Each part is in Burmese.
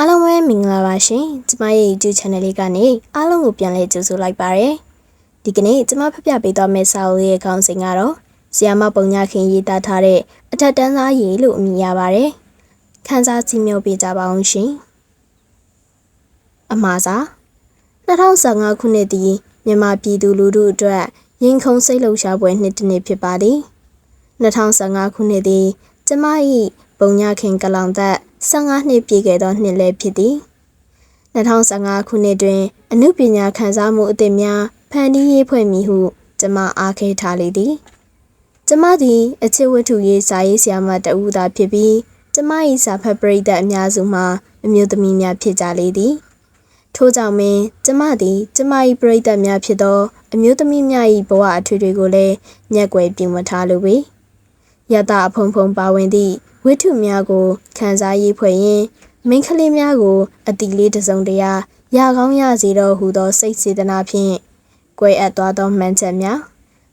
အားလုံးပဲမင်္ဂလာပါရှင်ကျမရဲ့ YouTube channel လေးကနေအားလုံးကိုပြန်လည်ကြိုဆိုလိုက်ပါရစေဒီကနေ့ကျမဖတ်ပြပေးသွားမယ့်စာအုပ်လေးရဲ့ခေါင်းစဉ်ကတော့ဆီယာမပုံညာခင်ရေးသားထားတဲ့အထက်တန်းသားရေးလို့အမည်ရပါတယ်ခန်းစားကြည့်မြောက်ပေးကြပါအောင်ရှင်အမှားစာ2015ခုနှစ်သည်မြန်မာပြည်သူလူထုအတွက်ရင်ခုန်စိတ်လှုပ်ရှားပွဲနှစ်တစ်နှစ်ဖြစ်ပါသည်2015ခုနှစ်သည်ကျမ၏ပုံညာခင်ကလောင်သက် 15နှစ်ပြည့်ခဲ့သောနှစ်လည်းဖြစ်သည်2015ခုနှစ်တွင် အမှုပညာခန်းစားမှုအသစ်များဖန်တီးရေးဖွဲ့မည်ဟုကျမအားခဲထားလေသည်ကျမသည်အချစ်ဝတ္ထုရေးစာရေးဆရာမတဦးသာဖြစ်ပြီးကျမ၏စာဖတ်ပရိသတ်အများစုမှာအမျိုးသမီးများဖြစ်ကြလေသည်ထို့ကြောင့်ပင်ကျမသည်ကျမ၏ပရိသတ်များဖြစ်သောအမျိုးသမီးများ၏ဘဝအထွေထွေကိုလည်းညက်ွယ်ပြုမထားလိုပေယတာအဖုံဖုံပါဝင်သည့် ဝိထုများကိုခံစားရေးဖွဲ့ရင်မိန်းကလေးများကိုအတီလေးတစုံတရာရကောင်းရစေတော့ဟူသောစိတ်စေတနာဖြင့်ကွဲအပ်သွားသောမှန်ချက်များ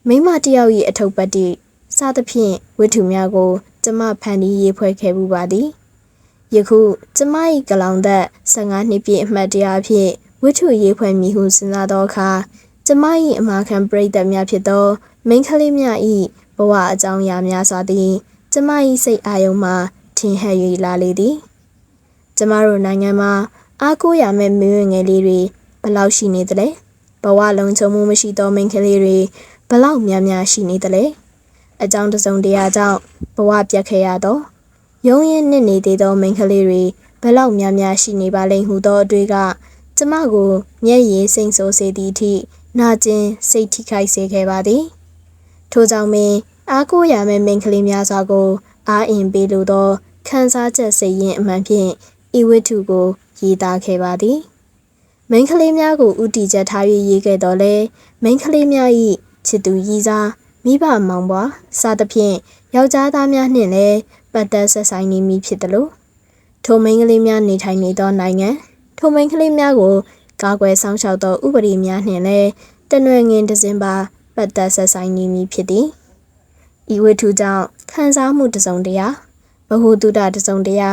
မိမတယောက်၏အထုပ်ပတ်တိစသဖြင့်ဝိထုများကိုကျမဖန်တီးရေးဖွဲ့ခဲ့မှုပါသည်ယခုကျမ၏ကလောင်သက်15နှစ်ပြည့်အမှတ်တရဖြင့်ဝိထုရေးဖွဲ့မည်ဟုစဉ်းစားသောအခါကျမ၏အမာခံပရိသတ်များဖြစ်သောမိန်းကလေးများ၏ဘဝအကြောင်းအရာများစွာသည် ကျမ၏စိတ်အာယုံမှာထင်ဟပ်၍လာလေသည်ကျမတို့နိုင်ငံမှာအားကိုးရမယ့်မင်းဝင်ငယ်လေးတွေဘလောက်ရှိနေသလဲဘဝလုံးချုံမှုမရှိသောမိန်းကလေးတွေဘလောက်များများရှိနေသလဲအကြောင်းတစုံတရာကြောင့်ဘဝပြတ်ခဲ့ရသောရုံးရင်နစ်နေသေးသောမိန်းကလေးတွေဘလောက်များများရှိနေပါလိမ့်ဟုသောအတွေ့ကကျမကိုမျက်ရည်စိမ့်ဆိုးစေသည့်အထိနာကျင်စိတ်ထိခိုက်စေခဲ့ပါသည်ထို့ကြောင့်ပင် အားကိုးရမယ့်မိန်းကလေးများစွာကို အားအင်ပေးလိုသောခန်းစားချက်စိတ်ရင်းအမှန်ဖြင့်ဤဝတ္ထုကိုရေးသားခဲ့ပါသည်မိန်းကလေးများကိုဥတီချက်ထား၍ရေးခဲ့တော်လဲမိန်းကလေးများ၏ချစ်သူရည်စားမိဘမောင်ပွားစသဖြင့်ယောက်ျားသားများနှင့်လည်းပတ်သက်ဆက်ဆိုင်နေမည်ဖြစ်တယ်လို့ထိုမိန်းကလေးများနေထိုင်နေသောနိုင်ငံထိုမိန်းကလေးများကိုကာကွယ်ဆောင်ရှောက်သောဥပဒေများနှင့်လည်းတနွယ်ငင်တစင်ပါပတ်သက်ဆက်ဆိုင်နေမည်ဖြစ်သည် ဤဝတ္ထုကြောင့်ခံစားမှုတစုံတရာဘ ഹു တုဒတစုံတရာ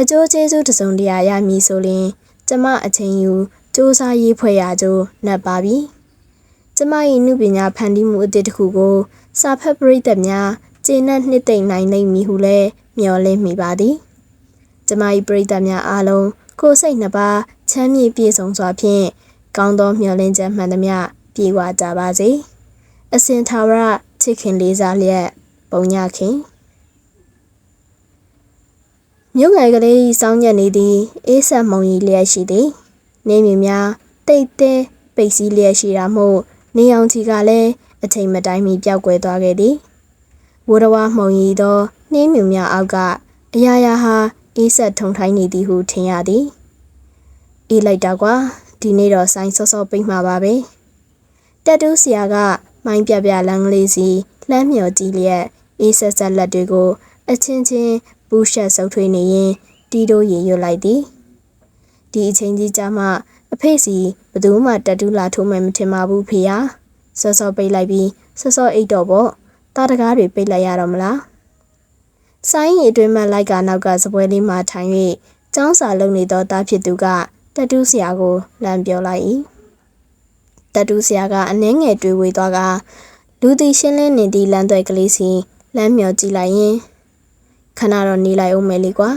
အကျိုးကျေးဇူးတစုံတရာရမည်ဆိုရင် ကျမအချိန်ယူစ조사ရေးဖွဲ့ရကြိုးနှက်ပါပြီကျမ၏နုပညာဖန်တီးမှုအသစ်တစ်ခုကို စာဖတ်ပရိသတ်များကျေနပ်နှစ်သိမ့်နိုင်လိမ့်မည်ဟုလည်းမျှော်လင့်မိပါသည်ကျမ၏ပရိသတ်များအားလုံးကိုယ်စိတ်နှစ်ပါးချမ်းမြေ့ပြည့်စုံစွာဖြင့်ကောင်းသောမျှော်လင့်ချက်မှန်သမျှပြေဝကြပါစေအစဉ်သာဝရ ချစ်ခင်လေးစားလျက်ပုံညခင်မြို့ငယ်ကလေးစောင်းညက်နေသည်အေးဆက်မုံကြီးလျက်ရှိသည်နေမြများတိတ်တဲပိတ်စည်းလျက်ရှိတာမို့နေအောင်ကြီးကလည်းအချိန်မတိုင်းမီပျောက်ကွယ်သွားခဲ့သည်ဝရဝမှုံရီသောနှင်းမြူများအောက်ကအရာရာဟာအေးဆက်ထုံထိုင်းနေသည်ဟုထင်ရသည်အေးလိုက်တာကွာဒီနေ့တော့ဆိုင်စောစောပိတ်မှာပါပဲတက်တူးဆရာက မိုင်းပြပြလမ်းကလေးစီလှမ်းမြော်ကြည့်လျက်အေးဆက်ဆက်လက်တွေကိုအချင်းချင်းပူးရှက်ဆုပ်ထွေးနေရင်တီးတိုးရေရွတ်လိုက်သည်ဒီအချိန်ကြီးကြမှာအဖေစီဘသူမှတတူးလာထိုးမယ်မထင်ပါဘူးဖေယာစောစောပိတ်လိုက်ပြီးစောစောအိတ်တော့ပေါ့တာတကားတွေပိတ်လိုက်ရတော့မလားဆိုင်ရီအတွင်းမှလိုက်ကနောက်ကစပွဲလေးမှာထိုင်၍ចောင်းစာလုံနေသောသားဖြစ်သူကတတူးဆရာကိုလမ်းပြောလိုက်၏ တတူးဆရာကအနှင်းငယ်တွေးဝေသွားကလူသည်ရှင်းလင်းနေသည့်လမ်းသွဲကလေးစီလမ်းမြော်ကြည့်လိုက်ရင်ခဏတော့နေလိုက်အောင်မယ်လေကွာ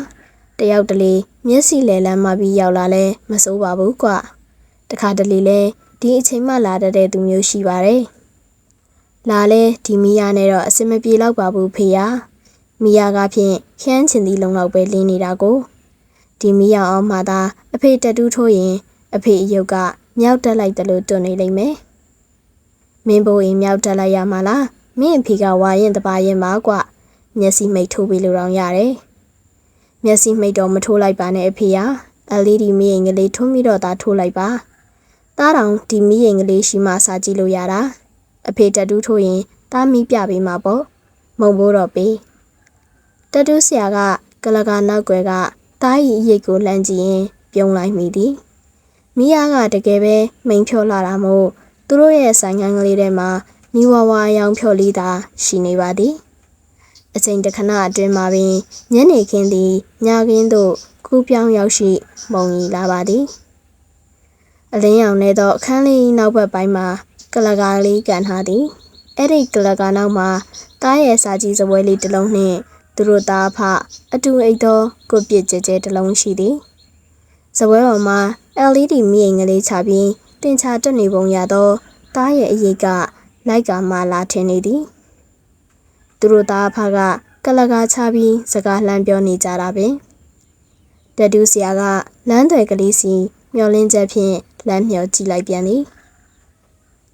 တယောက်တလေမျက်စိလဲလမ်းမပြီးရောက်လာလဲမစိုးပါဘူးကွာတခါတလေလဲဒီအချိန်မှလာတတ်တဲ့သူမျိုးရှိပါတယ်လာလဲဒီမီယာနဲ့တော့အစင်မပြေတော့ပါဘူးဖေယာမီယာကဖြင့်ခန်းချင်သည့်လုံလောက်ပဲလင်းနေတာကိုဒီမီယာအောင်မှသာအဖေတတူးထိုးရင်အဖေအယုတ်က မြောက်တက်လိုက်တယ်လို့တွန်းနေလိမ့်မယ်မင်းဘိုးရင်မြောက်တက်လိုက်ရမှာလားမင်းအဖေကဝါရင်တပါရင်ပါကွမျက်စိမိတ်ထိုးပြီးလို့တော့ရတယ်မျက်စိမိတ်တော့မထိုးလိုက်ပါနဲ့အဖေဟာအလေးဒီမီးရင်ကလေးထွန်းပြီးတော့သာထိုးလိုက်ပါသားတောင်ဒီမီးရင်ကလေးရှိမှစားကြည့်လို့ရတာအဖေတတူးထိုးရင်သားမီးပြပေးမှာပေါ့မုံဘိုးတော့ပေးတတူးဆရာကကလကနောက်ွယ်ကသားရီအရိတ်ကိုလှမ်းကြည့်ရင်ပြုံးလိုက်မိသည် မိယာကတကယ်ပဲမိန်ဖြောလာတာမို့သူတို့ရဲ့ဆိုင်ငန်းကလေးထဲမှာနီဝါဝါရောင်ဖြော်လေးသာရှိနေပါသည်အချိန်တစ်ခဏအတွင်းမှာပင်ညနေခင်းသည်ညခင်းသို့ကူးပြောင်းရောက်ရှိမုံရီလာပါသည်အလင်းရောင်နေသောအခန်းလေးနောက်ဘက်ပိုင်းမှာကလကာလေးကန်ထားသည်အဲ့ဒီကလကာနောက်မှာတားရဲ့စာကြီးစပွဲလေးတစ်လုံးနှင့်သူတို့သားအဖအတူအိတ်သောကိုပြစ်ကြဲကြဲတစ်လုံးရှိသည် စပွဲပေါ်မှာ LED မီးအိမ်ကလေးချပြီးတင်ချတက်နေပုံရသောတားရဲ့အရေးကလိုက်ကမှလာထင်နေသည်သူတို့သားအဖကကလကာချပြီးစကားလှမ်းပြောနေကြတာပင်တတူးဆရာကလမ်းတွေကလေးစီမျောလင်းချက်ဖြင့်လမ်းမျောကြည့်လိုက်ပြန်သည်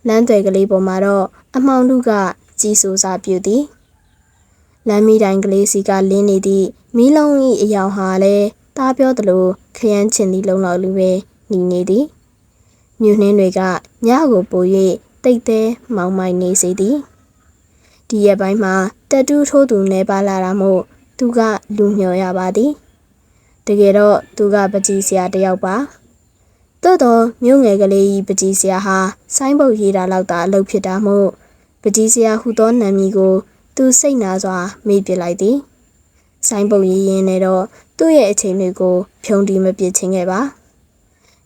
လမ်းတွေကလေးပေါ်မှာတော့အမောင်တို့ကကြီးစိုးစားပြုသည်လမ်းမီတိုင်ကလေးစီကလင်းနေသည့်မီးလုံး၏အယောင်ဟာလည်း တားပြောသလိုခရမ်းချင်သည့်လုံလောက်လူပဲหนีနေသည်မြူနှင်းတွေကညကိုပို၍တိတ်သေးမောင်မိုင်နေစေသည်ဒီရက်ပိုင်းမှာတက်တူးထိုးသူနေပါလာတာမို့သူကလူမျော်ရပါသည်တကယ်တော့သူကပကြီးဆရာတစ်ယောက်ပါသို့တော့မြို့ငယ်ကလေးကြီးပကြီးဆရာဟာဆိုင်းပုတ်ရေးတာလောက်သာအလုပ်ဖြစ်တာမို့ပကြီးဆရာဟူသောနာမည်ကို သူစိတ်နာစွာမေ့ပစ်လိုက်သည်ဆိုင်းပုတ်ရေးရင်းနဲ့တော့ သူ့ရဲ့အချိန်တွေကိုဖြုံတီမပစ်ချင်းခဲ့ပါ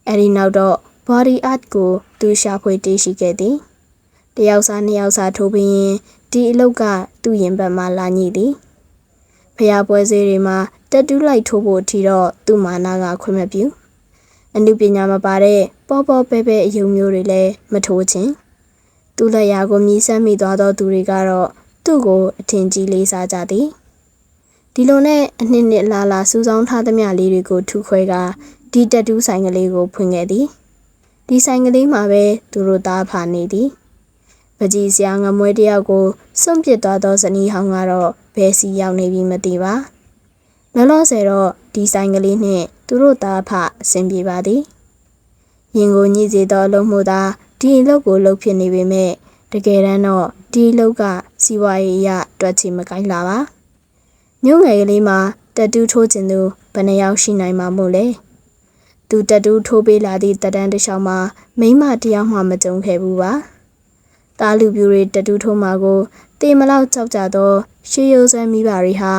အဲဒီနောက်တော့ body art ကိုသူရှာဖွေတည်ရှိခဲ့သည်တယောက်စားနှစ်ယောက်စားထိုးပြီးရင်ဒီအလုတ်ကသူ့ရင်ဘတ်မှလာညှိသည်ဖျားပွဲစည်းတွေမှာတက်တူးလိုက်ထိုးဖို့အထိတော့သူ့မာနာကခွင့်မပြုအနုပညာမပါတဲ့ပေါ်ပေါ်ပဲပဲအယုံမျိုးတွေလည်းမထိုးခြင်းသူ့လက်ရာကိုမြည်ဆမ်းမိသွားသောသူတွေကတော့သူ့ကိုအထင်ကြီးလေးစားကြသည် ဒီလိုနဲ့အနှစ်နှစ်လာလာစူးစောင်းထားသမျှလေးတွေကိုထုခွဲကဒီတက်တူးဆိုင်ကလေးကိုဖွင့်ခဲ့သည်ဒီဆိုင်ကလေးမှာပဲသူတို့သားဖာနေသည်ပကြီးစရာငမွေတယောက်ကိုစွန့်ပစ်သွားသောဇနီးဟောင်းကတော့ဘယ်စီရောက်နေပြီမသိပါလောလောဆယ်တော့ဒီဆိုင်ကလေးနှင့်သူတို့သားဖအဆင်ပြေပါသည်ရင်ကိုညှိစေသောအလုံးမှုသာဒီအလုပ်ကိုလုပ်ဖြစ်နေပေမဲ့တကယ်တမ်းတော့ဒီအလုပ်ကစီဝါရေးအရတွက်ချီမကိုင်းလာပါ မြို့ငယ်ကလေးမှာတက်တူးထိုးခြင်းသူဘယ်နှယောက်ရှိနိုင်မှာမို့လဲသူတက်တူးထိုးပေးလာသည့်တက်တန်းတစ်လျှောက်မှာမိန်းမတစ်ယောက်မှမကြုံခဲ့ဘူးပါတားလူပြူတွေတတူးထုံးမှာကိုတေမလောက်ကြောက်ကြသောရှေးရိုးဆွဲမိပါတွေဟာ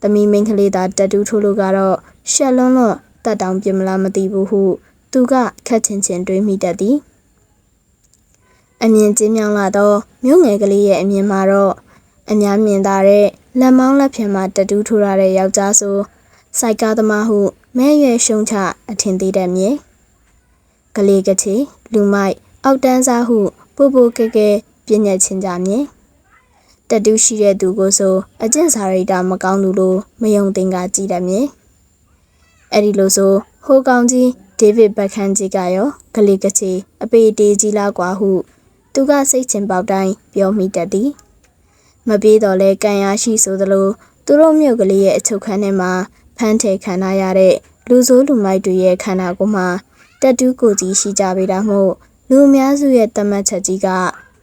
သမီးမိန်းကလေးသာတတူးထိုးလို့ကတော့ရှက်လွန်းလွန်းတတ်တောင်ပြမလားမသိဘူးဟုသူကခက်ချင်ချင်တွေးမိတတ်သည်အမြင်ကျင်းမြောင်းလာသောမြို့ငယ်ကလေးရဲ့အမြင်မှာတော့ အများမြင်သာတဲ့လက်မောင်းလက်ဖြံမှာတတူးထိုးရတဲ့ယောက်ျားဆိုစိုက်ကားသမားဟုမဲရွယ်ရှုံချအထင်သေးတဲ့မြေကလေးကချီလူမိုက်အောက်တန်းစားဟုပူပူကဲကဲပြည့်ညက်ချင်းကြမြင်တတူးရှိတဲ့သူကိုဆိုအကျင့်စာရိတ္တမကောင်းသူလိုမယုံတင်ကကြည်တတ်မြင်အဲ့ဒီလိုဆိုဟိုကောင်ကြီးဒေးဗစ်ဘက်ခန်ကြီးကရောကလေးကချီအပေတေးကြီးလားကွာဟု သူကစိတ်ချင်ပေါက်တိုင်းပြောမိတတ်သည် မပြေးတော့လဲကံရရှိဆိုသလိုသူတို့မြို့ကလေးရဲ့အချုပ်ခန်းထဲမှာဖမ်းထဲခံထားရတဲ့လူဆိုးလူမိုက်တွေရဲ့ခန္ဓာကိုယ်မှာတက်တူးကိုကြီးရှိကြပေတာမို့လူအများစုရဲ့တမတ်ချက်ကြီးက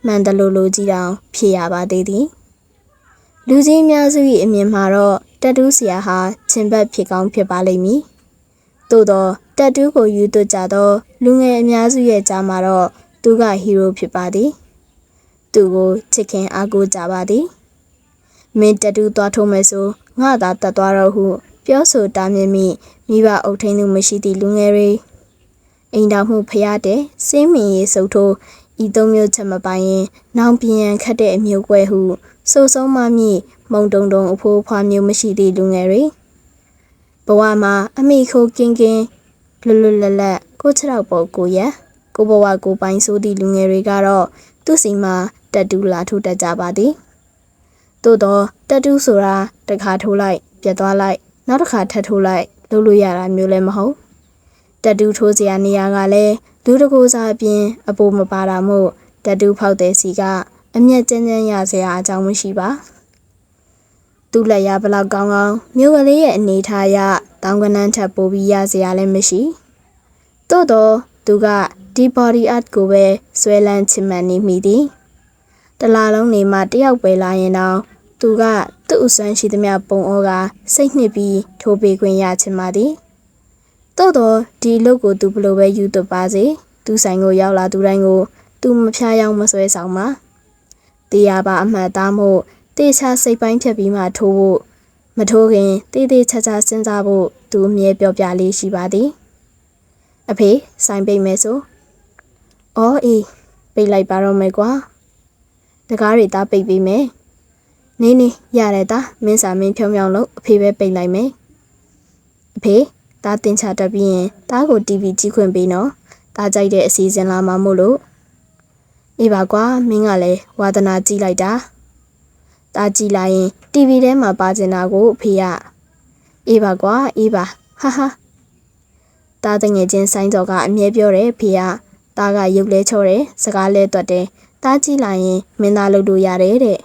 မှန်တလူလူကြီးတောင်ဖြစ်ရပါသေးသည်လူကြီးအများစု၏အမြင်မှာတော့တက်တူးဆရာဟာချင်းဘက်ဖြစ်ကောင်းဖြစ်ပါလိမ့်မည်သို့တော့တက်တူးကိုယူသွကြသောလူငယ်အများစုရဲ့ကြားမှာတော့သူကဟီးရိုးဖြစ်ပါသည်သူကိုချစ်ခင်အားကိုးကြပါသည် မင်းတက်တူးသွားထိုးမယ်ဆိုငါသာတတ်သွားတော့ဟု ပြောဆိုတာမြင်မိမိဘအုပ်ထိန်သူမရှိသည့်လူငယ်တွေအိမ်တော်မှုဖျားတဲ့စင်းမင်ရေးစုပ်ထိုးဤသုံးမျိုးချက်မပိုင်ရင် နောင်ပြန်ခတ်တဲ့အမျိုးကွဲဟုစိုးဆုံးမမြင့်မုံတုံတုံအဖိုးဖွားမျိုးမရှိသည့်လူငယ်တွေဘဝမှာအမိခိုးကင်းကင်းလွတ်လွတ်လပ်လပ်ကိုခြေထောက်ပေါ်ကိုရက်ကိုဘဝကိုပိုင်ဆိုးသည့်လူငယ်တွေကတော့သူ့စီမှာတက်တူးလာထိုးတက်ကြပါသည် သို့တော့တက်တူးဆိုတာတစ်ခါထိုးလိုက်ပြတ်သွားလိုက်နောက်တစ်ခါထပ်ထိုးလိုက်လုပ်လို့ရတာမျိုးလည်းမဟုတ်တက်တူးထိုးစရာနေရာကလည်းလူတကိုစားအပြင်အပိုမပါတာမို့တက်တူးဖောက်တဲ့စီကအမျက်ကျန်းကျန်းရစရာအကြောင်းမရှိပါသူ့လက်ရဘလောက်ကောင်းကောင်းမြို့ကလေးရဲ့အနေထားအရတောင်းကနန်းထပ်ပိုးပြီးရစရာလည်းမရှိသို့တော့သူကဒီ body art ကိုပဲဆွဲလန်းချင်မှန်နေမိသည်တလာလုံးနေမှတယောက်ပဲလာရင်တော့ သူကသူ့အစွမ်းရှိသမျှပုံဩကစိတ်နှစ်ပြီးထိုးပေးခွင့်ရချင်ပါသည်သို့တော့ဒီအလုပ်ကိုသူဘလို့ပဲယူသွပါစေသူဆိုင်ကိုရောက်လာသူတိုင်းကို သူမဖျားယောင်းမဆွဲဆောင်ပါတရားပါအမှတ်သားမို့တေချာစိတ်ပိုင်းဖြတ်ပြီးမှထိုးဖို့မထိုးခင်တေးသေးချာချာစဉ်းစားဖို့သူအမြဲပြောပြလေးရှိပါသည်အဖေဆိုင်ပိတ်မယ်ဆိုအော်အေးပိတ်လိုက်ပါတော့မယ်ကွာတကားတွေသားပိတ်ပြီးမယ် နေနေရတယ်သားမင်းစာမင်းဖြုံဖြုံလို့အဖေပဲပိတ်လိုက်မယ်အဖေသားတင်ချတက်ပြီးရင်သားကို TV ကြည့်ခွင့်ပေးနော်သားကြိုက်တဲ့အစီအစဉ်လာမှမို့လို့အေးပါကွာမင်းကလည်းဝါသနာကြည့်လိုက်တာသားကြည့်လိုက်ရင် TV ထဲမှာပါကျင်တာကိုအဖေကအေးပါကွာအေးပါဟာဟာသားတငယ်ချင်းဆိုင်တော်ကအမြဲပြောတယ်ဖေကသားကရုပ်လဲချောတယ်စကားလဲတွတ်တယ်သားကြည့်လိုက်ရင်မင်းသားလုပ်လို့ရတယ်တဲ့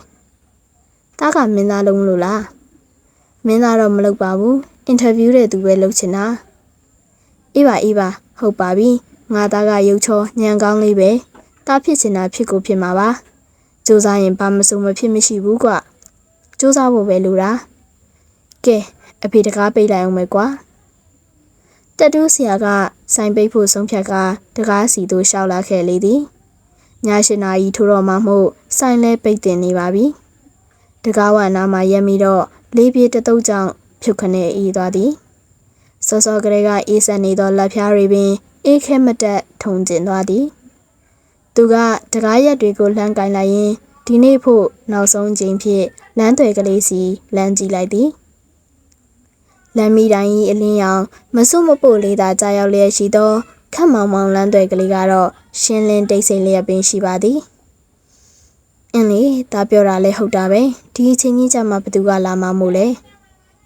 သားကမင်းသားလုံးလို့လားမင်းသားတော့မလုပ်ပါဘူးအင်တာဗျူးတဲ့သူပဲလုပ်ချင်တာအေးပါအေးပါဟုတ်ပါပြီငါသားကရုပ်ချောညံကောင်းလေးပဲတားဖြစ်ချင်တာဖြစ်ကိုဖြစ်မှာပါစူးစမ်းရင်ဘာမစုံမဖြစ်မရှိဘူးကွစူးစမ်းဖို့ပဲလိုတာကဲအဖေတကားပိတ်လိုက်အောင်မယ်ကွာတက်တူးဆရာကဆိုင်ပိတ်ဖို့ဆုံးဖြတ်ကတကားစီတို့ရှောက်လာခဲ့လေသည်ညရှင်နာကြီးထိုးတော့မှမို့ဆိုင်လဲပိတ်တင်နေပါပြီ တကားဝနာမှာရက်ပြီးတော့လေးပြေးတတုတ်ကြောင့်ဖြုတ်ခနဲ့အေးသွားသည်စောစောကလေးကအေးဆက်နေသောလက်ဖြားတွေပင်အေးခဲမတက်ထုံကျင်သွားသည်သူကတကားရက်တွေကိုလှမ်းကင်လိုက်ရင်ဒီနေ့ဖို့နောက်ဆုံးချိန်ဖြစ်လမ်းတွေကလေးစီလမ်းကြည့်လိုက်သည်လမ်းမီတိုင်းကြီးအလင်းရောင်မစွမပို့လေးသာကြာရောက်လျက်ရှိသောခက်မောင်မောင်လမ်းတွေကလေးကတော့ရှင်းလင်းတိတ်ဆိတ်လျက်ပင်ရှိပါသည်အင်းလေဒါပြောတာလဲဟုတ်တာပဲ ဒီအချိန်ကြီးကြမှာဘသူကလာမှမို့လဲ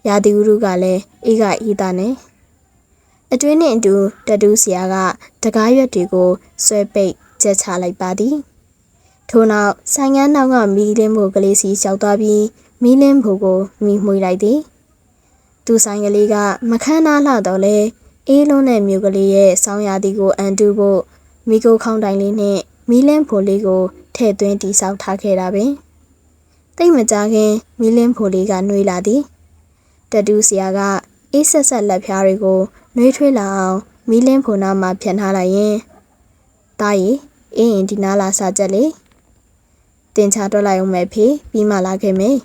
ရာသီဥတုကလည်းအေးကအေးတာနဲ့အတွင်းနဲ့အတူတတူးဆရာကတကားရွက်တွေကိုဆွဲပိတ်ကျက်ချလိုက်ပါသည်ထို့နောက်ဆိုင်ငန်းနောက်ကမီးလင်းဖို့ကလေးစီလျှောက်သွားပြီးမီးလင်းဖို့ကိုမီးမှွေလိုက်သည်သူဆိုင်ကလေးကမခန်းနာလှတော့လဲအေးလုံးတဲ့မြို့ကလေးရဲ့ဆောင်းရာသီကိုအန်တူဖို့မိကိုခေါင်းတိုင်လေးနဲ့မီးလင်းဖို့လေးကိုထည့်သွင်းတိဆောက်ထားခဲ့တာပင် တိတ်မကြခင်မီးလင်းဖို့လေးကနှွေးလာသည်တတူးဆရာကအေးဆက်ဆက်လက်ဖျားတွေကိုနှွေးထွေးလာအောင်မီးလင်းဖို့နာမှာဖြန်ထားလိုက်ရင်တားရီအင်းရင်ဒီနားလာစားချက်လေတင်ချတော့လိုက်အောင်မယ်ဖေပြီးမှလာခဲ့မယ်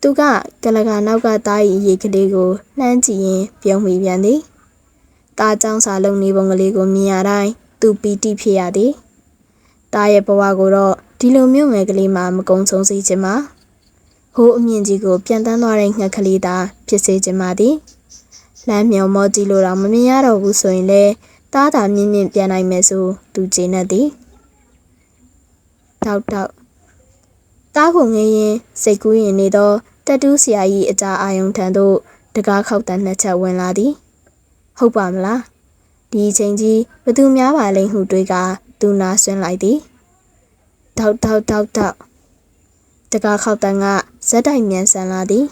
သူကကလကနောက်ကတားရီရေကလေးကိုလှမ်းကြည့်ရင်ပြုံးမိပြန်သည်တားကြောင်းစာလုံးနေပုံကလေးကိုမြင်ရတိုင်းသူပီတိဖြစ်ရသည်တားရဲ့ဘဝကိုတော့ ဒီလိုမျိုးငယ်ကလေးမှမကုံဆုံးစေချင်မှာဟိုးအမြင့်ကြီးကိုပြန်တန်းသွားတဲ့ငှက်ကလေးသာဖြစ်စေချင်ပါသည်လမ်းမြော်မောကြည့်လို့တော့မမြင်ရတော့ဘူးဆိုရင်လေတားတာမြင့်မြင့်ပြန်နိုင်မယ်ဆိုသူကျေနပ်သည်တောက်တောက်တားကိုငင်းရင်စိတ်ကူးရင်နေတော့တက်တူးဆရာကြီးအကြာအာယုံထံသို့တကားခောက်တန်းနှစ်ချက်ဝင်လာသည် ဟုတ်ပါမလားဒီအချိန်ကြီးဘသူများပါလိမ့်ဟုတွေးကသူနာဆွင်းလိုက်သည် တောက်တောက်တောက်တောက်တကားခောက်တန်းကဇက်တိုက်မြန်ဆန်လာသည်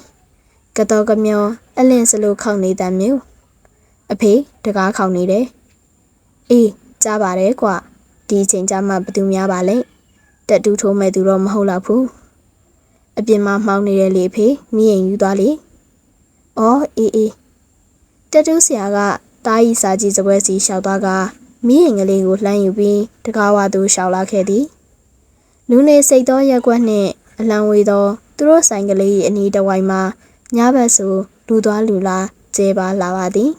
ကတော်ကမျောအလင်းစလိုခောက်နေတဲ့မျိုးအဖေတကားခောက်နေတယ်အေးကြားပါတယ်ကွဒီအချိန်ကျမှဘသူများပါလဲတက်တူးထိုးမဲ့သူတော့မဟုတ်တော့ဘူးအပြင်မှာမှောင်းနေတဲ့လေဖေမိရင်ယူသွားလေအော်အေးအေးတက်တူးဆရာကတားရီစာကြီးစပွဲစီလျှောက်သွားကမိရင်ကလေးကိုလှမ်းယူပြီးတကားဝါသူလျှောက်လာခဲ့သည် လူနေစိတ်သောရက်ွက်နှင့်အလံဝေသော သူတို့ဆိုင်ကလေးအနီးတစ်ဝိုက်မှာညဘက်ဆိုလူသွားလူလာကျဲပါလာပါသည်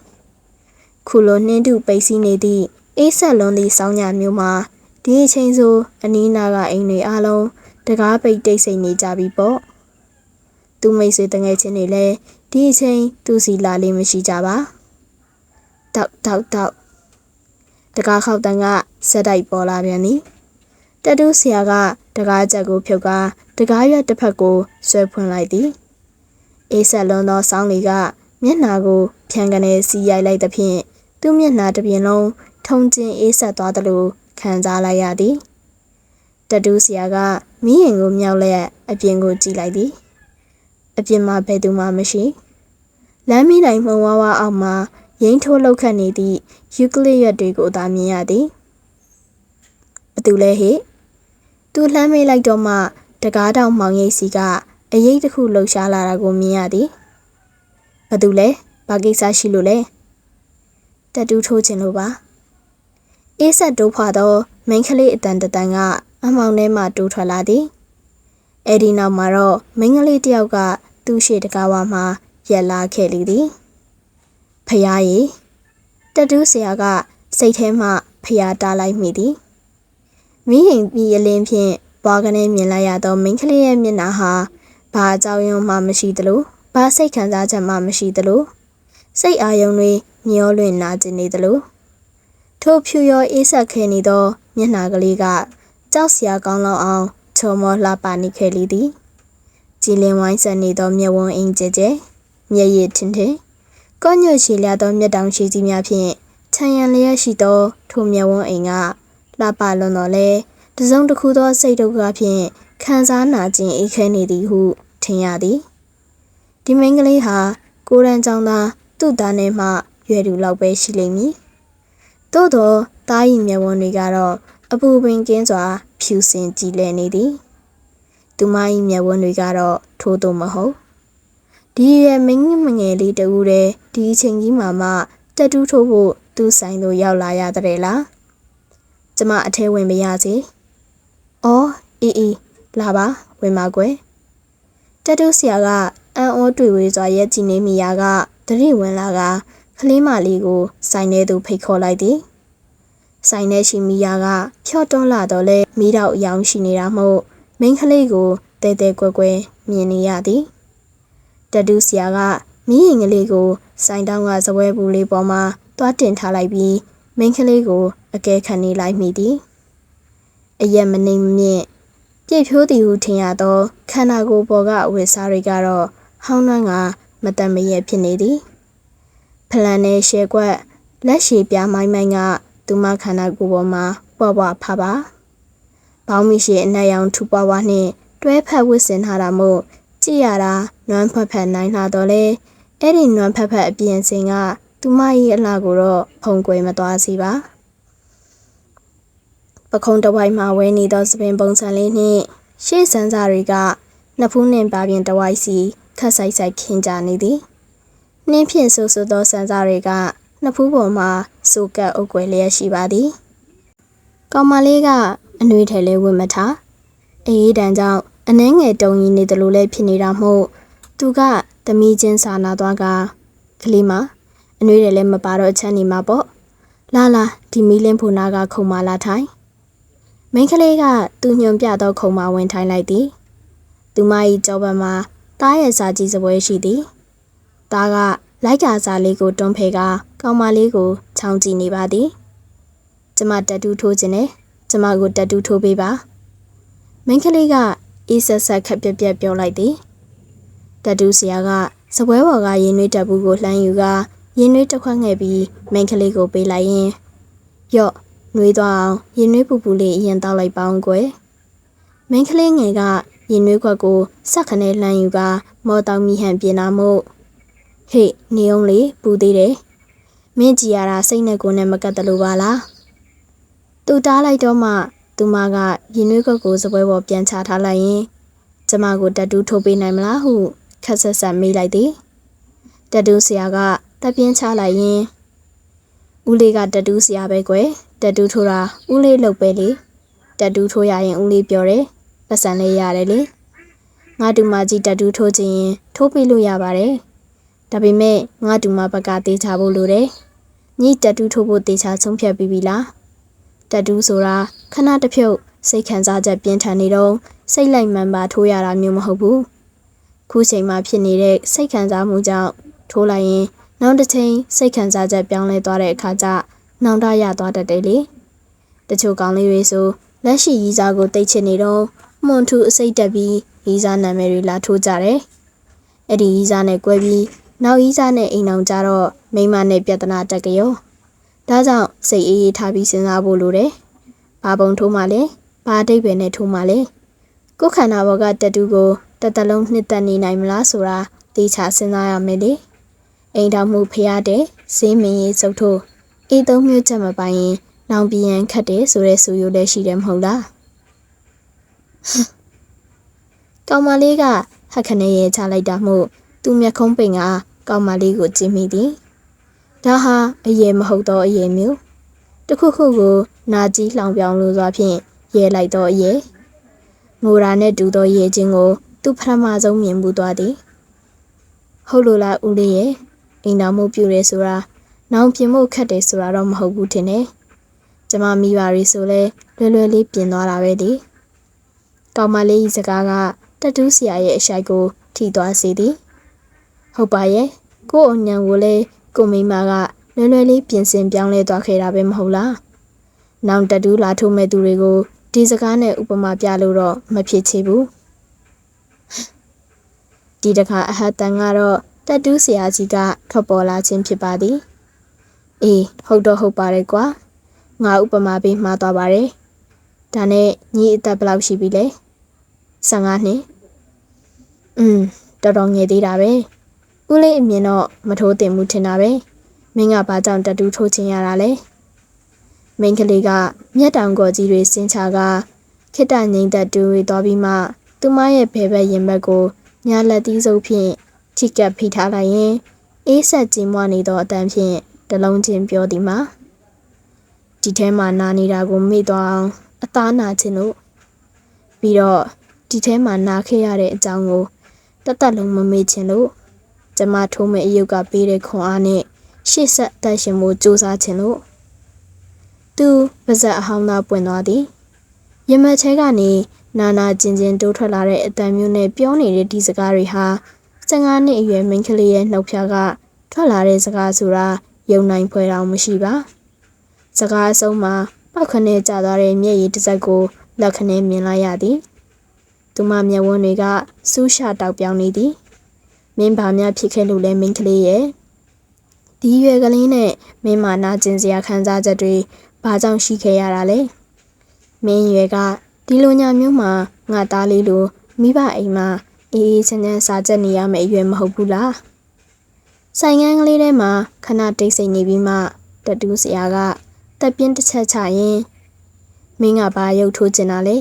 ခုလိုနှင်းတုပိတ်စီးနေသည့်အေးဆက်လွန်သည့်စောင်းညမျိုးမှာဒီအချိန်ဆိုအနီးနာကအိမ်တွေအလုံးတကားပိတ်တိတ်ဆိတ်နေကြပြီပေါ့သူမိတ်ဆွေတငယ်ချင်းတွေလည်းဒီအချိန်သူစီလာလေးမရှိကြပါတောက်တောက်တောက်တကားခောက်တန်းကစက်တိုက်ပေါ်လာပြန်သည် တတူးဆရာကတကားချက်ကိုဖြုတ်ကားတကားရွက်တစ်ဖက်ကိုဆွဲဖွင့်လိုက်သည်အေးဆက်လွန်သောဆောင်းလီကမျက်နှာကိုဖြန်ကနေစီရိုက်လိုက်သဖြင့်သူ့မျက်နှာတစ်ပြင်လုံးထုံကျင်အေးဆက်သွားသလိုခံစားလိုက်ရသည်တတူးဆရာကမီးရင်ကိုမြောက်လက်အပြင်ကိုကြည့်လိုက်သည်အပြင်မှာဘယ်သူမှမရှိလမ်းမီးတိုင်းမှုံဝါးဝါအောက်မှာရိန်းထိုးလောက်ခတ်နေသည့်ယူကလစ်ရွက်တွေကိုသာမြင်ရသည်ဘသူလဲဟိ သူလှမ်းမေးလိုက်တော့မှတကားတောင်မှောင်ရိပ်စီကအရေးတစ်ခုလှုပ်ရှားလာတာကိုမြင်ရသည်ဘသူလဲဘာကိစ္စရှိလို့လဲတက်တူးထိုးခြင်းလို့ပါအေးဆက်တိုးဖွာသောမိန်းကလေးအတန်တတန်ကအမောင်ထဲမှတိုးထွက်လာသည်အဲ့ဒီနောက်မှာတော့မိန်းကလေးတစ်ယောက်ကသူ့ရှေ့တကားဝါမှာရက်လာခဲ့လေသည်ဖယားရီတတူးဆရာကစိတ်ထဲမှဖျားတားလိုက်မိသည် မိဟင်ပြီးအလင်းဖြင့်ဘွားကနေမြင်လိုက်ရသောမိန်းကလေးရဲ့မျက်နှာဟာဘာအကြောင်းရင်းမှမရှိသလိုဘာစိတ်ခံစားချက်မှမရှိသလိုစိတ်အာရုံတွေမျောလွင့်နာကျင်နေသလိုထို့ဖြူရောအေးဆက်ခဲနေသောမျက်နှာကလေးကကြောက်စရာကောင်းလောက်အောင်ချော်မောလှပနေခဲ့လေသည်ကြည်လင်ဝိုင်းဆက်နေသောမျက်ဝန်းအင်ကျကျမျက်ရည်ထင်ထင်ကောညွတ်ချီလျသောမျက်တောင်ရှိကြီးများဖြင့်ခြံရံလျက်ရှိသောထိုမျက်ဝန်းအိမ်က လှပလွန်တော်လဲတစုံတစ်ခုသောစိတ်ဒုက္ခဖြင့်ခံစားနာကျင်အေးခဲနေသည်ဟုထင်ရသည်ဒီမိန်းကလေးဟာကိုရန်ကြောင့်သာသူ့သားနဲ့မှရွယ်သူလောက်ပဲရှိလိမ့်မည်သို့သောတားရီမျက်ဝန်းတွေကတော့အပူပင်ကင်းစွာ ဖြူစင်ကြည်လည်နေသည်သူမ၏မျက်ဝန်းတွေကတော့ထိုးသို့မဟုတ်ဒီရဲ့မင်းမငယ်လေးတူတဲ့ဒီအချိန်ကြီးမှာမှတက်တူးထိုးဖို့သူ့ဆိုင်သို့ရောက်လာရတဲ့လား ကျမအထဲဝင်မရစေ။အော်အေးအေးလာပါဝင်ပါကွယ်။တက်တူးဆရာကအံ့ဩတွေ့ဝေးစွာရဲ့ကြည်နေမိရာကတရိဝင်လာကကလေးမလေးကိုဆိုင်ထဲသို့ဖိတ်ခေါ်လိုက်သည်။ဆိုင်ထဲရှိမိရာကဖြော့တွန်းလာတော့လဲမိတော့အယောင်ရှိနေတာမို့မိန်းကလေးကိုတဲတဲကွယ်ကွယ်မြင်နေရသည်။တက်တူးဆရာကမိရင်ကလေးကို ဆိုင်တောင်းကဇပွဲဘူးလေးပေါ်မှာတွားတင်ထားလိုက်ပြီးမိန်းကလေးကို အကဲခံနေလိုက်မိသည်အရက်မနှိမ်မြင့်ပြည့်ဖြိုးသည်ဟုထင်ရသော ခန္ဓာကိုယ်ပေါ်ကအဝတ်စားတွေကတော့ဟောင်းနှွမ်းကမတန်မရဲဖြစ်နေသည်ဖလန်နဲ့ရှဲကွက်လက်ရှိပြမိုင်းမိုင်းကသူမခန္ဓာကိုယ်ပေါ်မှာပွားပွားဖပါဘောင်းမီရှိအနက်ရောင်ထူပွားပွားနှင့်တွဲဖက်ဝစ်စင်ထားတာမို့ကြည့်ရတာနွမ်းဖက်ဖက်နိုင်လာတော့လေအဲ့ဒီနွမ်းဖက်ဖက်အပြင်စင်ကသူမ၏အလှကိုတော့ဖုံကွယ်မသွားစီပါ ပခုံးတစ်ဝိုက်မှာဝဲနေသောသပင်ပုံစံလေးနှင့်ရှေ့စန်းစာတွေကနှစ်ဖူးနှင့်ပါပြင်တစ်ဝိုက်စီခတ်ဆိုင်ဆိုင်ခင်းကြနေသည်နှင်းဖြင့်ဆူဆူသောစန်းစာတွေကနှစ်ဖူးပေါ်မှာစူကပ်အုပ်ကွယ်လျက်ရှိပါသည်ကောင်မလေးကအနှွေးထဲလဲဝင်မထားအေးတန်ကြောင့်အနှဲငယ်တုံကြီးနေတယ်လို့လည်းဖြစ်နေတာမို့သူကသမီးချင်းစာနာသွားကကလေးမအနှွေးတယ်လည်းမပါတော့အချမ်းနေမှာပေါ့လာလာဒီမီလင်းဖိုနာကခုံမလာထိုင် မိန်းကလေးကသူညွန်ပြသောခုံမဝင်ထိုင်လိုက်သည်သူမ၏ကြောဘက်မှာတားရဲ့စာကြီးစပွဲရှိသည်တားကလိုက်ကာစာလေးကိုတွန်းဖဲကကောင်မလေးကိုချောင်းကြည့်နေပါသည်ကျမတက်တူးထိုးခြင်းနဲ့ကျမကိုတက်တူးထိုးပေးပါမိန်းကလေးကအေးဆက်ဆက်ခက်ပြက်ပြက်ပြောလိုက်သည်တက်တူးဆရာကစပွဲပေါ်ကရင်နှွေးတက်ဘူးကိုလှမ်းယူကရင်နွေးတစ်ခွက်ငှဲ့ပြီးမိန်းကလေးကိုပေးလိုက်ရင်ယော့ နှွေးသွားအောင်ရင်နွေးပူပူလေးအရင်တောက်လိုက်ပါအောင်ကွယ်မိန်းကလေးငယ်ကရင်နွေးခွက်ကိုစက်ခနဲ့လှမ်းယူကမော်တောင်မီဟန်ပြင်လာမို့ဟေ့နေအောင်လေပူသေးတယ်မင်းကြည်ရတာစိတ်နဲ့ကိုယ်နဲ့မကတ်တလို့ပါလားသူတားလိုက်တော့မှသူမကရင်နွေးခွက်ကိုစပွဲပေါ်ပြန်ချထားလိုက်ရင်ကျမကိုတတူးထိုးပေးနိုင်မလားဟုခက်ဆက်ဆက်မေးလိုက်သည်တတူးဆရာကတပ်ပြင်းချလိုက်ရင်ဦးလေးကတတူးဆရာပဲကွယ် တတူးထိုးတာဦးလေးလုပ်ပဲလေတတူးထိုးရရင်ဦးလေးပြောတယ်ပတ်စံလေးရတယ်လေငါတူမကြီးတတူးထိုးခြင်းရင်ထိုးပေးလို့ရပါတယ်ဒါပေမဲ့ငါတူမဘက်ကတေးချဖို့လိုတယ်ညီတတူးထိုးဖို့တေးချဆုံးဖြတ်ပြီးပြီလားတတူးဆိုတာခဏတစ်ဖြုတ်စိတ်ခံစားချက်ပြင်းထန်နေတော့စိတ်လိုက်မှန်ပါထိုးရတာမျိုးမဟုတ်ဘူးခုချိန်မှာဖြစ်နေတဲ့စိတ်ခံစားမှုကြောင့်ထိုးလိုက်ရင်နောက်တစ်ချိန်စိတ်ခံစားချက်ပြောင်းလဲသွားတဲ့အခါကျ နှောင်တရသွားတတ်တယ်လေတချို့ကောင်လေးတွေဆိုလက်ရှိရီးစားကိုတိတ်ချင်နေတော့မွန်ထူအစိတ်တက်ပြီးရီးစားနာမည်တွေလာထိုးကြတယ်အဲ့ဒီရီးစားနဲ့꿰ပြီးနောက်ရီးစားနဲ့အိမ်အောင်ကြတော့မိမနဲ့ပြဿနာတက်ကြရောဒါကြောင့်စိတ်အေးအေးထားပြီးစဉ်းစားဖို့လိုတယ်ဘာပုံထိုးမှလဲဘာအတိတ်ပဲနဲ့ထိုးမှလဲကိုယ်ခန္ဓာဘောကတတူးကိုတတလုံးနှစ်သက်နေနိုင်မလားဆိုတာသိချစဉ်းစားရမယ်လေအိမ်တော်မူဖျားတဲ့ဈေးမင်းရေးစုပ်ထိုး အေးသုံးမျိုးချက်မပိုင်ရင်နောင်ပြန်ခတ်တယ်ဆိုတဲ့ဆိုရိုးလည်းရှိတယ်မဟုတ်လားကောင်မလေးကဟက်ခနဲ့ရဲချလိုက်တာမို့သူ့မျက်ခုံးပိန်ကကောင်မလေးကိုကြည့်မိသည်ဒါဟာအရေးမဟုတ်တော့အရေးမျိုးတခုခုကိုနာကြီးလောင်ပြောင်လို့စွာဖြင့်ရဲလိုက်တော့အရေးငိုရာနဲ့တူသောရေချင်းကို သူပထမဆုံးမြင်မှုသွားသည်ဟုတ်လို့လားဦးလေးရဲ့အိမ်တော်မှုပြူရဲဆိုတာ နောင်ပြင်မှုခက်တယ်ဆိုတာတော့မဟုတ်ဘူးထင်တယ်ကျမမိပါရီဆိုလဲလွယ်လွယ်လေးပြင်သွားတာပဲဒီကောင်မလေးကြီးစကားကတတူးဆရာရဲ့အရှိုက်ကို ထိသွားစေသည်ဟုတ်ပါရဲ့ကို့အညံကိုလဲကိုမိမကလွယ်လွယ်လေးပြင်ဆင်ပြောင်းလဲသွားခဲ့တာပဲမဟုတ်လားနောင်တတူးလာထုတ်မဲ့သူတွေကိုဒီစကားနဲ့ဥပမာပြလို့တော့မဖြစ်ချေဘူးဒီတခါအဟတ်တန်ကတော့တတူးဆရာကြီးကထွက်ပေါ်လာခြင်းဖြစ်ပါသည် အေးဟုတ်တော့ဟုတ်ပါတယ်ကွာငါဥပမာပေးမှားသွားပါတယ်ဒါနဲ့ညီအသက်ဘယ်လောက်ရှိပြီလဲ15နှစ်อืมတော်တော်ငယ်သေးတာပဲဦးလေးအမြင်တော့မထိုးတင်မှုထင်တာပဲမင်းကဘာကြောင့်တတူးထိုးချင်ရတာလဲမိန်းကလေးကမျက်တောင်ကော်ကြီးတွေစင်ချကခိတ္တငိမ့်သက်တူတွေသွားပြီးမှသူမရဲ့ဘဲဘက်ရင်ဘက်ကိုညာလက်သီးစုပ်ဖြင့်ထိကပ်ဖိထားလိုက်ရင်အေးဆက်ကြီးမွနေသောအတန်ဖြင့် တလုံးချင်းပြောသည်မှာဒီထဲမှာနာနေတာကိုမေ့သွားအောင်အသားနာခြင်းလို့ပြီးတော့ဒီထဲမှာနာခဲ့ရတဲ့အကြောင်းကိုတတ်တတ်လုံးမမေ့ခြင်းလို့ကျမထိုးမဲ့အယုတ်ကပေးတဲ့ခွန်အားနဲ့ရှေ့ဆက်အသက်ရှင်မှုစူးစမ်းခြင်းလို့သူပါဇက်အဟောင်းသားပွင့်သွားသည်ရမတ်ချဲကနေနာနာကျင်ကျင်တိုးထွက်လာတဲ့အတန်မျိုးနဲ့ပြောနေတဲ့ဒီစကားတွေဟာ15နှစ်အရွယ်မိန်းကလေးရဲ့နှုတ်ဖြာကထွက်လာတဲ့စကားဆိုတာ ယုံနိုင်ဖွယ်တောင်မရှိပါစကားအဆုံးမှာပောက်ခနဲ့ကြာသွားတဲ့မျက်ရည်တစ်စက်ကိုလက်ခနဲ့မြင်လိုက်ရသည်သူမမျက်ဝန်းတွေကစူးရှတောက်ပြောင်းနေသည်မင်းဘာများဖြစ်ခဲ့လို့လဲမိန်းကလေးရဲ့ဒီရွယ်ကလေးနဲ့မင်းမာနာကျင်စရာခံစားချက်တွေဘာကြောင့်ရှိခဲ့ရတာလဲမင်းရွယ်ကဒီလိုညာမျိုးမှာငါသားလေးလိုမိဘအိမ်မှာအေးအေးချမ်းချမ်းစားချက်နေရမယ့်အရွယ်မဟုတ်ဘူးလား ဆိုင်ငန်းကလေးထဲမှာခဏတိတ်ဆိတ်နေပြီးမှတတူးဆရာကတက်ပြင်းတစ်ချက်ချရင်မင်းကဘာရုပ်ထိုးကျင်တာလဲ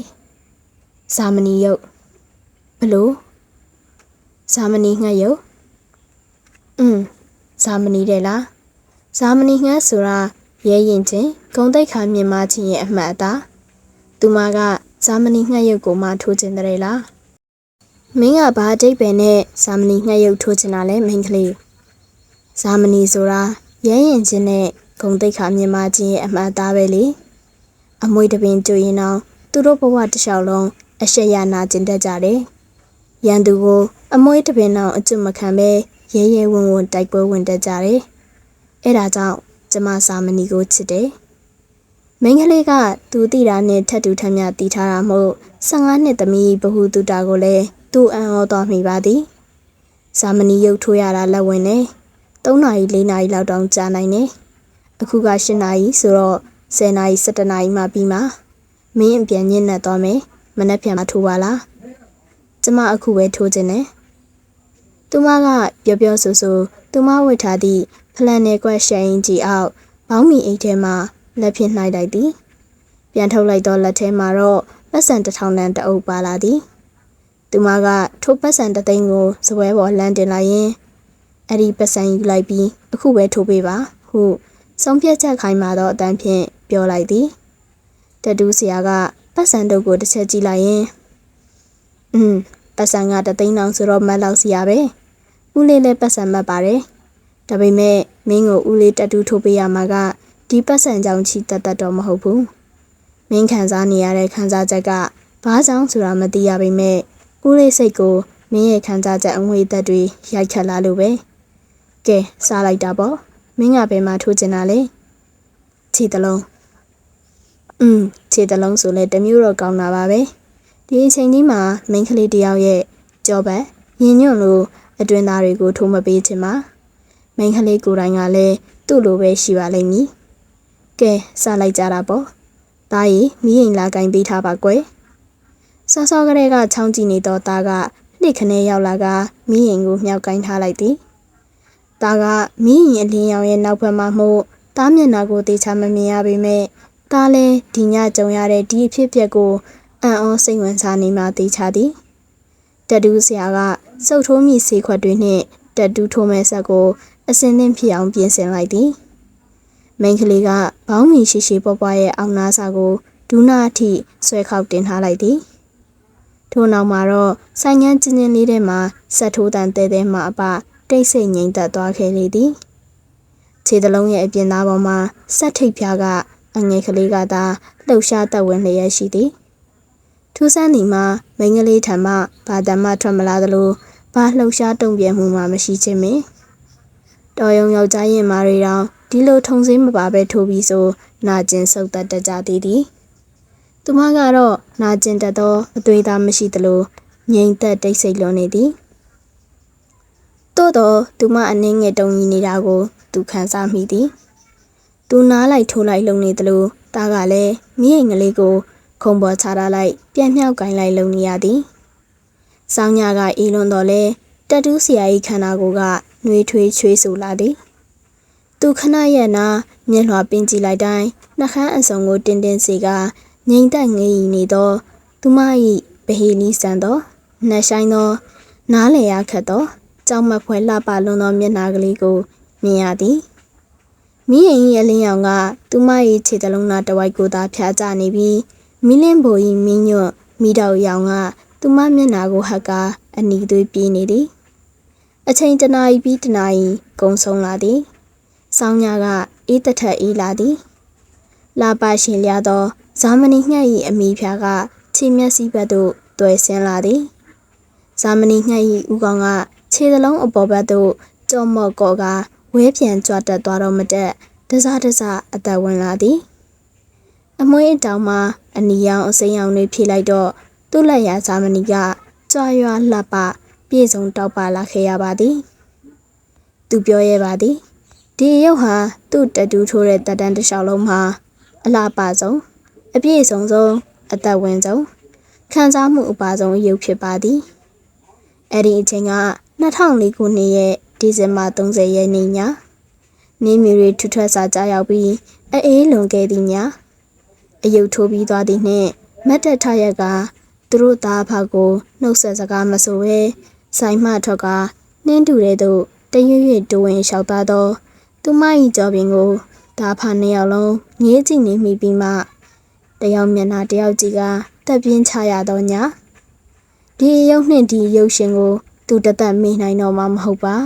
ဇာမနီရုပ်ဘလို့ဇာမနီငှက်ရုပ်อืมဇာမနီတဲ့လားဇာမနီငှက်ဆိုတာရဲရင်ချင်းဂုံတိတ်ခါမြင်မချင်းရဲ့အမှတ်အသားသူမကဇာမနီငှက်ရုပ်ကိုမှထိုးကျင်တယ်လားမင်းကဘာအတိတ်ပဲနဲ့ဇာမနီငှက်ရုပ်ထိုးချင်တာလဲမင်းကလေး ဇာမနီဆိုတာရဲရင်ချင်းနဲ့ဂုံတိတ်ခါမြင်မချင်းရဲ့အမှတ်အသားပဲလေအမွေတပင်ကျွရင်တော့သူတို့ဘဝတစ်လျှောက်လုံးအရှက်ရနာကျင်တတ်ကြတယ်ရန်သူကိုအမွေတပင်တော့အကျွတ်မခံပဲရဲရဲဝံ့ဝံ့တိုက်ပွဲဝင်တတ်ကြတယ်အဲ့ဒါကြောင့်ကျမဇာမနီကိုချစ်တယ်မိန်းကလေးကသူတိတာနဲ့ထက်တူထက်မြတီးထားတာမို့15နှစ်သမီးဘဟုတုတာကိုလည်းသူ့အံ့ဩသွားမိပါသည်ဇာမနီရုပ်ထိုးရတာလက်ဝင်နေ 3နာရီ4နာရီလောက်တောင်ကြာနိုင်နေအခုက8နာရီဆိုတော့10နာရီ17နာရီမှပြီးမှမင်းအပြန်ညစ်နေသွားမယ်မနေ့ပြန်မထိုးပါလားကျမအခုပဲထိုးခြင်းနဲ့သူမကပြောပြောဆိုဆိုသူမဝတ်ထားသည့်ဖလန်နယ်ကွက်ရှိန်ကြီးအောက်ဘောင်းမီအိတ်ထဲမှာလက်ဖြင့်နှိုက်လိုက်သည်ပြန်ထုတ်လိုက်သောလက်ထဲမှာတော့ပတ်စံတစ်ထောင်တန်တအုပ်ပါလာသည်သူမကထိုးပတ်စံတသိန်းကိုစပွဲပေါ်လမ်းတင်လိုက်ရင် အဲ့ဒီပတ်စံယူလိုက်ပြီးအခုပဲထိုးပေးပါဟုဆုံးဖြတ်ချက်ခိုင်းမှတော့အတန်းဖြင့်ပြောလိုက်သည်တတူးဆရာကပတ်စံတို့ကိုတစ်ချက်ကြည့်လိုက်ရင်อืมပတ်စံကတသိန်းတောင်ဆိုတော့မတ်လောက်စီရပဲဦးလေးလည်းပတ်စံမှတ်ပါတယ်ဒါပေမဲ့မင်းကိုဦးလေးတတူးထိုးပေးရမှာကဒီပတ်စံကြောင့်ချီတက်တက်တော့မဟုတ်ဘူးမင်းခံစားနေရတဲ့ခံစားချက်ကဘာကြောင့်ဆိုတာမသိရပေမဲ့ဦးလေးစိတ်ကိုမင်းရဲ့ခံစားချက်အငွေသက်တွေရိုက်ခတ်လာလို့ပဲ ကဲစားလိုက်တာပေါ့မင်းကဘယ်မှာထိုးကျင်တာလဲခြေတလုံးอืมခြေတလုံးဆိုလဲတမျိုးတော့ကောင်းတာပါပဲဒီအချိန်ကြီးမှာမိန်းကလေးတယောက်ရဲ့ကြောပတ်ရင်ညွန့်လို့အတွင်သားတွေကိုထိုးမပေးချင်ပါမိန်းကလေးကိုယ်တိုင်ကလည်းသူ့လိုပဲရှိပါလိမ့်မည်ကဲစလိုက်ကြတာပေါ့တားရီမိရင်လာကင်ပေးထားပါကွယ်စောစောကလေးကချောင်းကြည့်နေတော့တာကလှစ်ခနဲရောက်လာကမိရင်ကိုမြောက်ကင်ထားလိုက်သည် တာကမိရင်အလင်းရောင်ရဲ့နောက်ဘက်မှာမှုတားမျက်နှာကိုတေချာမမြင်ရပေမဲ့တားလဲဒီညကြုံရတဲ့ဒီအဖြစ်အပျက်ကိုအံ့ဩစိတ်ဝင်စားနေမှတေချာသည်တတူးဆရာကစုပ်ထိုးမိစေခွက်တွေနှင့်တတူးထိုးမဲ့ဆက်ကိုအစင်းသင့်ဖြစ်အောင်ပြင်ဆင်လိုက်သည်မိန်းကလေးကဘောင်းမီရှိရှိပွားပွားရဲ့အောင်နာစာကိုဒူးနာအထိဆွဲခောက်တင်ထားလိုက်သည်ထို့နောက်မှာတော့ဆိုင်ငန်းချင်းချင်းလေးထဲမှာဆက်ထိုးတန်တဲတဲမှအပ တိတ်ဆိတ်ငိမ့်သက်သွားခဲ့လေသည်ခြေတလုံးရဲ့အပြင်သားပေါ်မှာဆက်ထိပ်ဖြားကအငယ်ကလေးကသာလှုပ်ရှားတက်ဝင်လျက်ရှိသည်ထူးဆန်းသည်မှာမိန်းကလေးထံမှဘာတမ်းမှထွက်မလာသလိုဘာလှုပ်ရှားတုံ့ပြန်မှုမှမရှိခြင်းပင်တော်ယုံယောက်ျားရင်မာတွေတောင်ဒီလိုထုံစင်းမပါပဲထိုးပြီးဆိုနာကျင်ဆုပ်သက်တတ်ကြသည်သည်သူမကတော့နာကျင်တတ်သောအသွေးသားမရှိသလိုငြိမ်သက်တိတ်ဆိတ်လွန်နေသည် သို့တော့သူမအနှင်းငယ်တုံကြီးနေတာကို သူခံစားမိသည်သူနားလိုက်ထိုးလိုက်လုံနေသလိုတားကလည်းမိအိမ်ကလေးကို ခုံပေါ်ချထားလိုက် ပြန်မြောက်ကင်လိုက်လုံနေရသည်စောင်းညာကအေးလွန်တော်လဲတက်တူးဆရာကြီးခန္ဓာကိုယ်ကနှွေးထွေးချွေးဆူလာသည်သူခဏရဲ့နာမျက်လွှာပင်ကြည့်လိုက်တိုင်းနှခမ်းအစုံကိုတင်းတင်းစီကငိမ့်သက်ငေးရီနေသော သူမ၏ဗဟေလီဆန်သောနှက်ဆိုင်သော နားလေရခတ်သော ကြောင်မက်ဖွဲလှပလွန်သောမျက်နှာကလေးကိုမြင်ရသည်မိရင်၏အလင်းရောင်ကသူမ၏ခြေတလုံးသားတစ်ဝိုက်ကိုသာဖြာကျနေပြီးမီလင်းဘို၏မင်းညွတ်မိတော့ရောင်ကသူမမျက်နှာကိုဟက်ကာအနီသွေးပြေးနေသည်အချိန်တနာရီပြီးတနာရီကုံဆုံးလာသည်ဆောင်းညာကအေးတထက်အေးလာသည်လာပါရှင်လျားသောဇာမနီငှက်၏အမိဖျားကခြေမျက်စိဘက်သို့တွယ်ဆင်းလာသည်ဇာမနီငှက်၏ဥကောင်က ခြေစလုံးအပေါ်ဘက်သို့ကြော့မော့ကော့ကဝဲပြန်ကြွတက်သွားတော့မတက်တစားတစားအသက်ဝင်လာသည်အမွှေးအတောင်မှာအနီရောင်အစိမ်းရောင်တွေဖြည့်လိုက်တော့သူ့လက်ရဇာမနီကကြွားရွာလှပပြေဆုံးတောက်ပါလာခဲ့ရပါသည်သူပြောရဲပါသည်ဒီရုပ်ဟာသူ့တတူးထိုးတဲ့တက်တန်းတစ်လျှောက်လုံးမှာအလားပါဆုံးအပြည့်စုံဆုံးအသက်ဝင်ဆုံးခံစားမှုအပါဆုံးရုပ်ဖြစ်ပါသည်အဲ့ဒီအချိန်က 2004ခုနှစ်ရဲ့ဒီဇင်ဘာ30ရက်နေ့ညနေမီရီထွတ်ထွက်စာကြားရောက်ပြီးအေးလွန်ခဲ့သည်ညအယုတ်ထိုးပြီးသွားသည်နှင့်မတ်တက်ထရက်ကသူတို့သားဖကိုနှုတ်ဆက်စကားမဆိုဘဲဆိုင်မှထွက်ကနှင်းတူတဲ့သို့တရွရွတိုးဝင်လျှောက်သားသော သူမ၏ကြော်ပင်ကိုဒါဖာနှစ်ယောက်လုံးငေးကြည့်နေမိပြီးမှတယောက်မျက်နှာတယောက်ကြည့်ကတက်ပြင်းချရတော့ညာဒီရုပ်နှင့်ဒီရုပ်ရှင်ကို သူတသက်မေ့နိုင်တော့မှမဟုတ်ပါ